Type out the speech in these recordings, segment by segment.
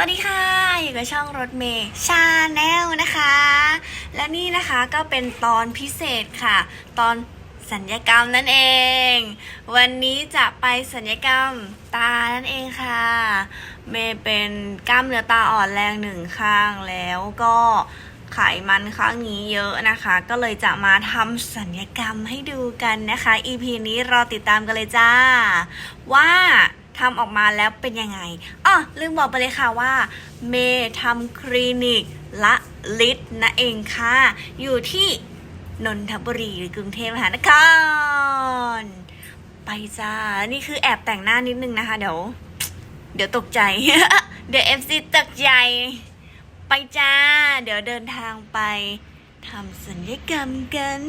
วัสดีค่ะ อยู่กับช่องรถเมย์ชาแนลนะคะ และนี่นะคะก็เป็นตอนพิเศษค่ะ ตอนสัญญกรรมนั่นเอง วันนี้จะไปสัญญกรรมตานั่นเองค่ะ เมย์เป็นกล้ามเนื้อตาอ่อนแรงหนึ่งข้างแล้วก็ไขมันข้างนี้เยอะนะคะ ก็เลยจะมาทำสัญญกรรมให้ดูกันนะคะ EP นี้รอติดตามกันเลยจ้า ว่า ทำออกมาแล้วเป็นยังไงอ๋อลืมบอกไปเลยค่ะว่า เมย์ทำคลินิกละลิตนะเองค่ะ อยู่ที่นนทบุรีหรือกรุงเทพมหานคร ไปจ้า นี่คือแอบแต่งหน้านิดนึงนะคะ เดี๋ยว เดี๋ยวตกใจ เดี๋ยว FC ตกใจ ไปจ้า เดี๋ยวเดินทางไปทำสัญญกรรมกัน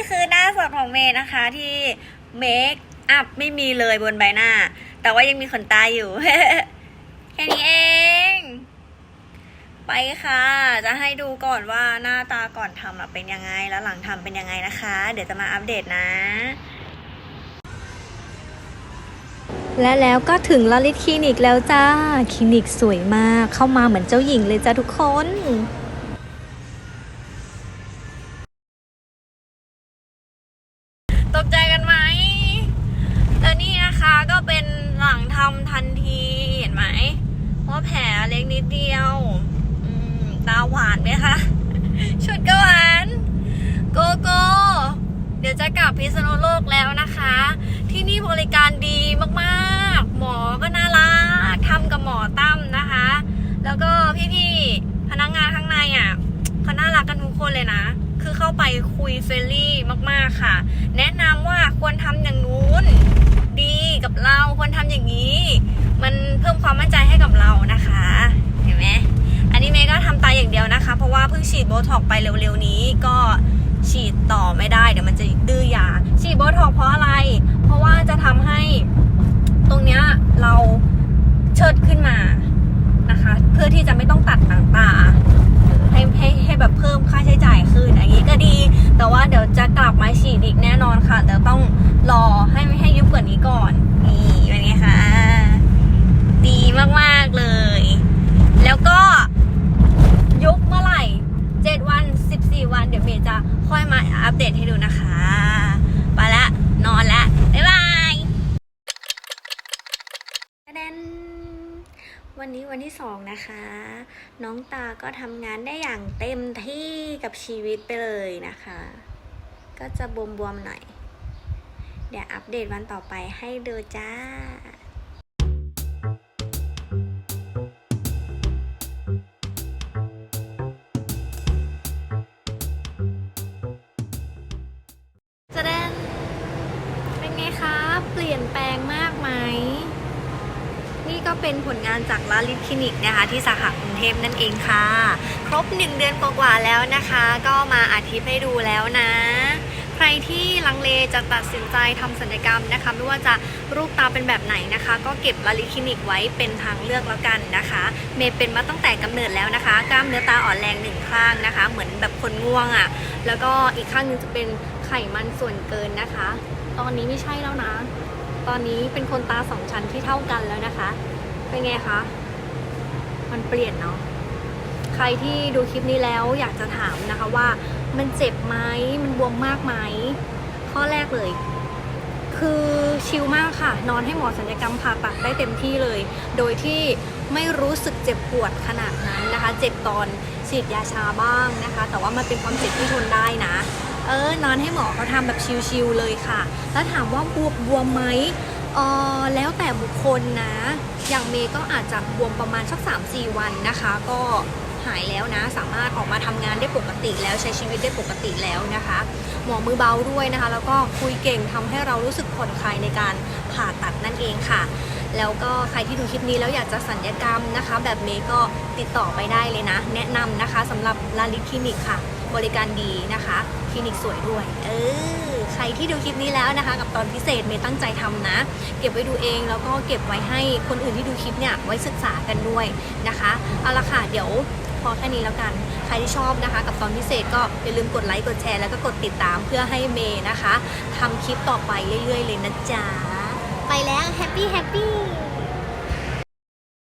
คนนี่คือหน้าสดของเมย์นะคะที่เมคอัพไม่มีเลยบนใบหน้า แต่ว่ายังมีขนตาอยู่ แค่นี้เอง ไปค่ะ จะให้ดูก่อนว่าหน้าตาก่อนทำเป็นยังไงแล้วหลังทำเป็นยังไงนะคะ เดี๋ยวจะมาอัปเดตนะและแล้วก็ถึงลลิตคลินิกแล้วจ้า คลินิกสวยมาก เข้ามาเหมือนเจ้าหญิงเลยจ้าทุกคน เล็กนิดเดียวตาหวานไหมคะ ชุดก็หวาน โกโก้เดี๋ยวจะกลับพิษณุโลกแล้วนะคะ ที่นี่บริการดีมากๆ หมอก็น่ารักทำกับหมอตั้มนะคะ แล้วก็พี่ๆพนักงานข้างในอะเขาน่ารักกันทุกคนเลยนะ คือเข้าไปคุยเฟรนลี่มากๆค่ะ แนะนำว่าควรทำอย่าง งฉีดโบท็อกไปเร็วๆนี้ก็ฉีดต่อไม่ได้เดี๋ยวมันจะดื้อยา ฉีดโบท็อกเพราะอะไร เพราะว่าจะทำให้ตรงเนี้ยเราเชิดขึ้นมานะคะ เพื่อที่จะไม่ต้องตัดหนังตาให้ให้ให้แบบเพิ่มค่าใช้จ่ายขึ้นอย่างนี้ก็ดี แต่ว่าเดี๋ยวจะกลับมาฉีดอีกแน่นอนค่ะแต่ต้องรอให้ให้ยุบกว่านี้ก่อน นี่เป็นไงคะดีมากๆเลย แล้วก็ยุบเมื่อไหร่ 7 วัน 14 วัน เดี๋ยวเมย์จะค่อยมาอัป เดตให้ดูนะคะ ไปละ นอนละ บ๊ายบายแดนวันนี้วันที่สองนะคะ น้องตาก็ทำงานได้อย่างเต็มที่กับชีวิตไปเลยนะคะ ก็จะบวมๆหน่อย เดี๋ยวอัปเดตวันต่อไปให้ดูจ้า ปลี่ยนแปลงมากไหม นี่ก็เป็นผลงานจากลาลิตคลินิกนะคะ ที่สาขากรุงเทพนั่นเองค่ะ ครบ 1 เดือนกว่าๆแล้วนะคะ ก็มาอาทิตย์ให้ดูแล้วนะ ใครที่ลังเลจะตัดสินใจทำศัลยกรรมนะคะ ไม่ว่าจะรูปตาเป็นแบบไหนนะคะ ก็เก็บลาลิคลินิกไว้เป็นทางเลือกแล้วกันนะคะ เมย์เป็นมาตั้งแต่กำเนิดแล้วนะคะ กล้ามเนื้อตาอ่อนแรงหนึ่งข้างนะคะ เหมือนแบบคนง่วงอะ่ะ แล้วก็อีกข้างหนึงจะเป็นไขมันส่วนเกินนะคะ ตอนนี้ไม่ใช่แล้วนะ ตอนนี้เป็นคนตาสองชั้นที่เท่ากันแล้วนะคะ เป็นไงคะ มันเปลี่ยนเนาะ ใครที่ดูคลิปนี้แล้วอยากจะถามนะคะว่ามันเจ็บไหมมันบวมมากไหม ข้อแรกเลย คือชิลมากค่ะ นอนให้หมอศัลยกรรมผ่าตัดได้เต็มที่เลย โดยที่ไม่รู้สึกเจ็บปวดขนาดนั้นนะคะ เจ็บตอนฉีดยาชาบ้างนะคะ แต่ว่ามันเป็นความเจ็บที่ทนได้นะ เออนอนให้หมอเขาทำแบบชิลๆเลยค่ะ แล้วถามว่าบวมบวมไหมเออแล้วแต่บุคคลนะ อย่างเมย์ก็อาจจะบวมประมาณสัก 3-4 วันนะคะ ก็หายแล้วนะ สามารถออกมาทำงานได้ปกติแล้วใช้ชีวิตได้ปกติแล้วนะคะ หมอมือเบาด้วยนะคะ แล้วก็คุยเก่งทำให้เรารู้สึกผ่อนคลายในการผ่าตัดนั่นเองค่ะ แล้วก็ใครที่ดูคลิปนี้แล้วอยากจะสัญญกรรมนะคะ แบบเมย์ก็ติดต่อไปได้เลยนะ แนะนำนะคะสำหรับลาลิคลินิกค่ะ บริการดีนะคะ คลินิกสวยด้วย เออ ใครที่ดูคลิปนี้แล้วนะคะ กับตอนพิเศษเมย์ตั้งใจทำนะ เก็บไว้ดูเองแล้วก็เก็บไว้ให้คนอื่นที่ดูคลิปเนี่ยไว้ศึกษากันด้วยนะคะ เอาละค่ะ เดี๋ยวพอแค่นี้แล้วกัน ใครที่ชอบนะคะ กับตอนพิเศษก็อย่าลืมกดไลค์ กดแชร์ แล้วก็กดติดตามเพื่อให้เมย์นะคะทำคลิปต่อไปเรื่อยๆ เลยนะจ๊ะ ไปแล้วแฮปปี้แฮปปี้